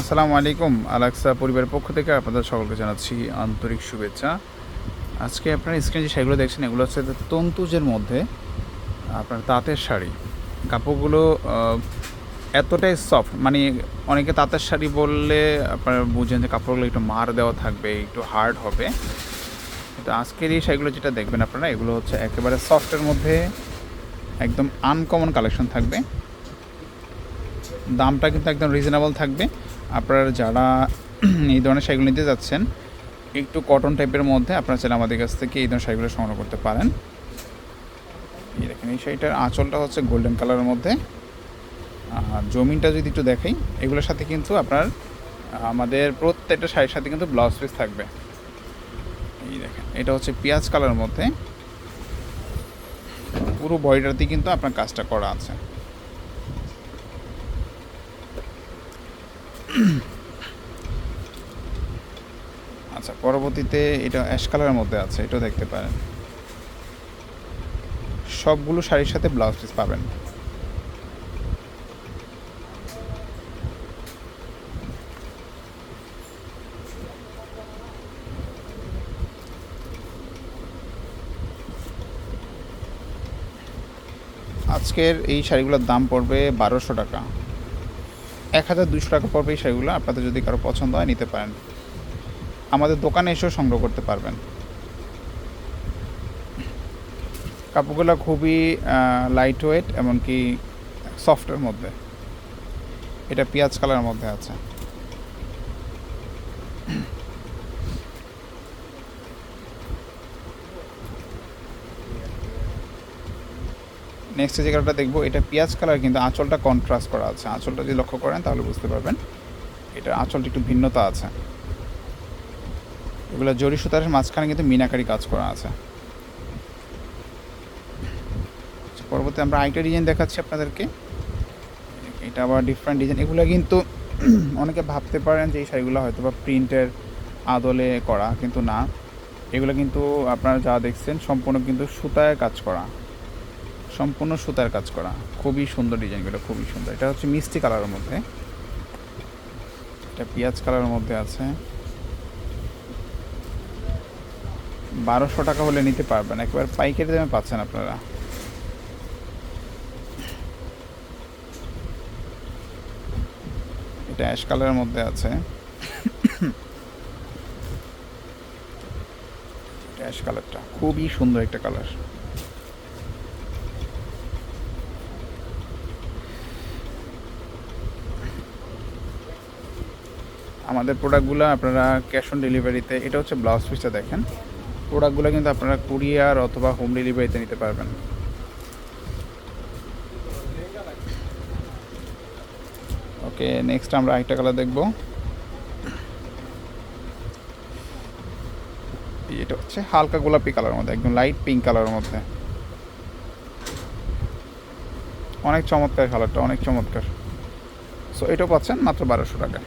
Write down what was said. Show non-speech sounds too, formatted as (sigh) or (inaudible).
আসসালামু আলাইকুম, আলাক্সা পরিবারের পক্ষ থেকে আপনাদের সকলকে জানাচ্ছি আন্তরিক শুভেচ্ছা। আজকে আপনারা স্ক্রিনে যে শাড়িগুলো দেখছেন, এগুলো হচ্ছে তন্তুজের মধ্যে আপনার তাঁতের শাড়ি। কাপড়গুলো এতটাই সফট মানে অনেকে তাঁতের শাড়ি বললে আপনারা বুঝেন যে কাপড়গুলো একটু মার দেওয়া থাকবে, একটু হার্ড হবে। কিন্তু আজকের এই শাড়িগুলো যেটা দেখবেন আপনারা, এগুলো হচ্ছে একেবারে সফটের মধ্যে একদম আনকমন কালেকশন থাকবে। দামটা কিন্তু একদম রিজনেবল থাকবে। আপনারা যারা (clears throat) এই ধরনের শাড়িগুলো নিতে যাচ্ছেন, একটু কটন টাইপের মধ্যে আপনারা চাইলে আমাদের কাছ থেকে এই ধরনের শাড়িগুলো সংগ্রহ করতে পারেন। এই দেখেন, এই শাড়িটার আঁচলটা হচ্ছে গোল্ডেন কালারের মধ্যে। আর জমিনটা যদি একটু দেখাই, এগুলোর সাথে কিন্তু আপনার, আমাদের প্রত্যেকটা শাড়ির সাথে কিন্তু ব্লাউজ পিস থাকবে। এই দেখেন, এটা হচ্ছে পেঁয়াজ কালারের মধ্যে। পুরো বডিটাতে কিন্তু আপনার কাজটা করা আছে। (clears throat) আচ্ছা পরবর্তীতে এটা অ্যাশ কালারের মধ্যে আছে, এটাও দেখতে পারেন। সবগুলো শাড়ির সাথে ব্লাউজ পিস পাবেন। আজকের এই শাড়িগুলোর দাম পড়বে বারোশো টাকা। এক হাজার দুশো টাকা পড়বে শাড়িগুলো। আপনাদের যদি কারও পছন্দ হয়, নিতে পারেন। আমাদের দোকানে এসেও সংগ্রহ করতে পারবেন। কাপড়গুলো খুবই লাইট ওয়েট এমনকি সফটের মধ্যে। এটা পেঁয়াজ কালারের মধ্যে আছে। নেক্সট যে কালারটা দেখব এটা পেঁয়াজ কালার কিন্তু আঁচলটা কন্ট্রাস্ট করা আছে। আঁচলটা যদি লক্ষ্য করেন তাহলে বুঝতে পারবেন এটার আঁচলটা একটু ভিন্নতা আছে। এগুলো জরি সুতার মাঝখানে কিন্তু মিনাকারি কাজ করা আছে। আচ্ছা, পরবর্তী আমরা আরেকটা ডিজাইন দেখাচ্ছি আপনাদেরকে। এটা আবার ডিফারেন্ট ডিজাইন এগুলো কিন্তু (clears throat) অনেকে ভাবতে পারেন যে এই শাড়িগুলো হয়তো বা প্রিন্টের আদলে করা কিন্তু না। এগুলো কিন্তু আপনারা যা দেখছেন সম্পূর্ণ কিন্তু সুতায় কাজ করা। সম্পূর্ণ সুতার কাজ করা। খুবই সুন্দর ডিজাইনগুলো খুবই সুন্দর। এটা হচ্ছে মিষ্টি কালারের মধ্যে। এটা পেঁয়াজ কালারের মধ্যে আছে। বারোশো টাকা হলে নিতে পারবেন। একবার পাইকারি দামে পাচ্ছেন আপনারা। এটা অ্যাশ কালারের মধ্যে আছে। (coughs) অ্যাশ কালারটা খুবই সুন্দর একটা কালার আমাদের প্রোডাক্টগুলো আপনারা ক্যাশ অন ডেলিভারিতে এটা হচ্ছে ব্লাউজ পিসটা দেখেন। প্রোডাক্টগুলো কিন্তু আপনারা কুরিয়ার অথবা হোম ডেলিভারিতে নিতে পারবেন। ওকে নেক্সট আমরা আরেকটা কালার দেখব। এটা হচ্ছে হালকা গোলাপি কালারের মধ্যে, একদম লাইট পিঙ্ক কালারের মধ্যে। অনেক চমৎকার কালারটা অনেক চমৎকার। সো এটাও পাচ্ছেন মাত্র বারোশো টাকায়।